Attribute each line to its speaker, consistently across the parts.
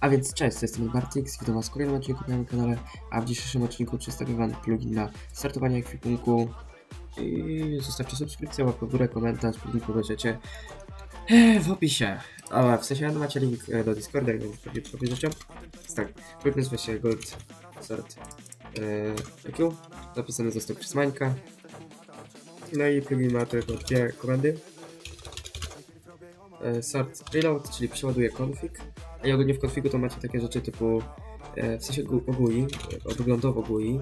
Speaker 1: A więc cześć, jestem Bartix, witam was w kolejnym odcinku na moim kanale, a w dzisiejszym odcinku przedstawię wam plugin na startowanie ekwipunku i zostawcie subskrypcję, łapkę w górę, komentarz, plugin pobierzecie e, w opisie. A w sensie macie link e, do Discorda, jak pewnie pobierzecie. Więc tak, plugin nazywa się Gold Sort EQ, zapisany został przez Mańka. No i plugin ma tylko dwie komendy. E, Sort Reload, czyli przeładuje config. I ogólnie w konfigu to macie takie rzeczy typu, e, w sensie gu- GUI, e, wyglądowo GUI,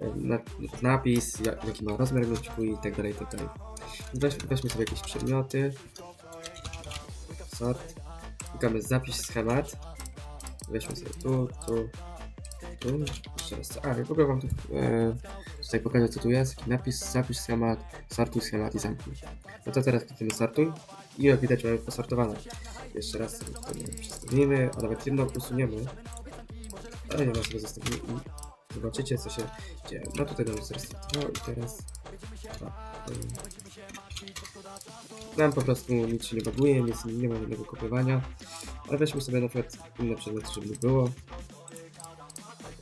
Speaker 1: e, na, napis, jak, jaki ma rozmiar GUI tak dalej, i tak dalej. Weź, weźmy sobie jakieś przedmioty, sort, klikamy zapisz schemat, weźmy sobie tu, tu, tu, jeszcze raz, a w ogóle wam tu, e, tutaj pokażę co tu jest, napis, zapisz schemat, sortuj schemat i zamknij. No to teraz klikniemy startuj i jak widać mamy posortowane. Jeszcze raz sobie przestawimy, a nawet jedno usuniemy. Ale nie ma sobie zostawimy i zobaczycie co się dzieje. No tutaj nam zrestartowało i teraz... A, nam po prostu nic się nie baguje, nie ma żadnego kopiowania. Ale weźmy sobie na przykład inne przedmioty, żeby było.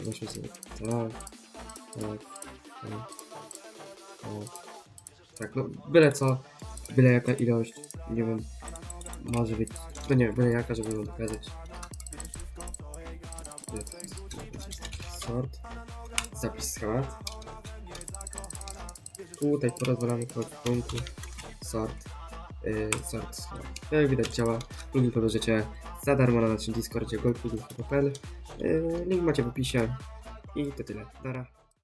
Speaker 1: Weźmy sobie tak, tak, tak, tak. Tak, no byle co, byle jaka ilość, nie wiem, może być, no nie wiem, byle jaka, żeby ją pokazać. Sort, zapis schemat. Tutaj porozwalamy kod punktu, sort, yy, sort schemat. Jak widać działa, plugin pobierzecie za darmo na naszym Discordzie goldplugin.pl yy, Link macie w opisie i to tyle. Dara.